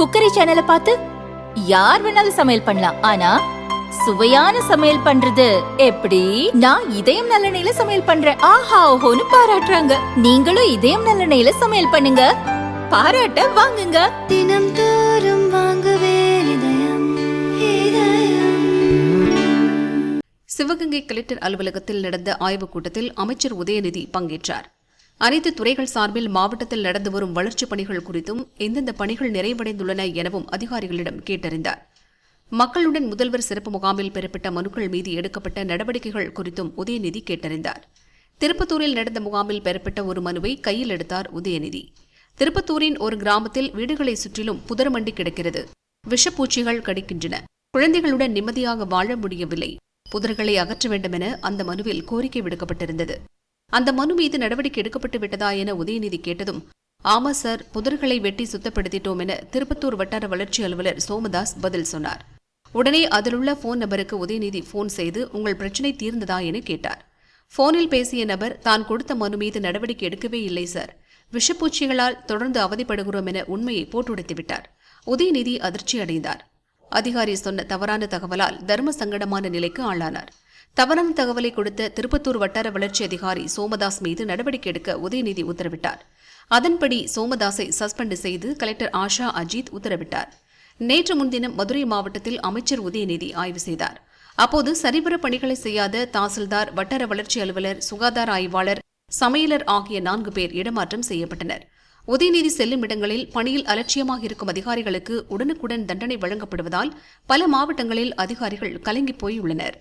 Cookery சேனலை பார்த்து யார் வேணாலும் சமையல் பண்ணலாம். ஆனா சுவையான சமையல் பண்றது எப்படி? நான் இதயம் நல்லெண்ணெயில சமையல் பண்றேன். ஆஹா ஓஹோன்னு பாராட்டுறாங்க. நீங்களும் இதயம் நல்லெண்ணெயில சமையல் பண்ணுங்க. பாராட்ட வாங்குங்க. தினம் தோறும் வாங்குவே சிவகங்கை கலெக்டர் அலுவலகத்தில் நடந்த ஆய்வுக் கூட்டத்தில் அமைச்சர் உதயநிதி பங்கேற்றார். அனைத்து துறைகள் சார்பில் மாவட்டத்தில் நடந்து வரும் வளர்ச்சிப் பணிகள் குறித்தும் எந்தெந்த பணிகள் நிறைவடைந்துள்ளன எனவும் அதிகாரிகளிடம் கேட்டறிந்தார். மக்களுடன் முதல்வர் சிறப்பு முகாமில் பெறப்பட்ட மனுக்கள் மீது எடுக்கப்பட்ட நடவடிக்கைகள் குறித்தும் உதயநிதி கேட்டறிந்தார். திருப்பத்தூரில் நடந்த முகாமில் பெறப்பட்ட ஒரு மனுவை கையில் எடுத்தார் உதயநிதி. திருப்பத்தூரின் ஒரு கிராமத்தில் வீடுகளை சுற்றிலும் புதர்மண்டி கிடக்கிறது. விஷப்பூச்சிகள் கடிக்கின்றன. குழந்தைகளுடன் நிம்மதியாக வாழ முடியவில்லை. புதர்களை அகற்ற வேண்டும் என அந்த மனுவில் கோரிக்கை விடுக்கப்பட்டிருந்தது. அந்த மனு மீது நடவடிக்கை எடுக்கப்பட்டு விட்டதா என உதயநிதி கேட்டதும் ஆமா சார் புதர்களை வெட்டி சுத்தப்படுத்திட்டோம் என திருப்பத்தூர் வட்டார வளர்ச்சி அலுவலர் சோமதாஸ் பதில் சொன்னார். உடனே அதிலுள்ள போன் நபருக்கு உதயநிதி போன் செய்து உங்கள் பிரச்சனை தீர்ந்ததா? என கேட்டார். போனில் பேசிய நபர் தான் கொடுத்த மனு மீது நடவடிக்கை எடுக்கவே இல்லை சார். விஷப்பூச்சிகளால் தொடர்ந்து அவதிப்படுகிறோம் என உண்மையை போட்டுடைத்து விட்டார். உதயநிதி அதிர்ச்சி அடைந்தார். அதிகாரி சொன்ன தவறான தகவலால் தர்ம சங்கடமான நிலைக்கு ஆளானார். தவறான தகவலை கொடுத்த திருப்பத்தூர் வட்டார வளர்ச்சி அதிகாரி சோமதாஸ் மீது நடவடிக்கை எடுக்க உதயநிதி உத்தரவிட்டார். அதன்படி சோமதாஸை சஸ்பெண்ட் செய்து கலெக்டர் ஆஷா அஜித் உத்தரவிட்டார். நேற்று முன்தினம் மதுரை மாவட்டத்தில் அமைச்சர் உதயநிதி ஆய்வு செய்தார். அப்போது சரிவர பணிகளை செய்யாத தாசில்தார் வட்டார வளர்ச்சி அலுவலர் சுகாதார ஆய்வாளர் சமையலர் ஆகிய நான்கு பேர் இடமாற்றம் செய்யப்பட்டனர். உதயநிதி செல்லும் இடங்களில் பணியில் அலட்சியமாக இருக்கும் அதிகாரிகளுக்கு உடனுக்குடன் தண்டனை வழங்கப்படுவதால் பல மாவட்டங்களில் அதிகாரிகள் கலங்கிப் போயுள்ளனர்.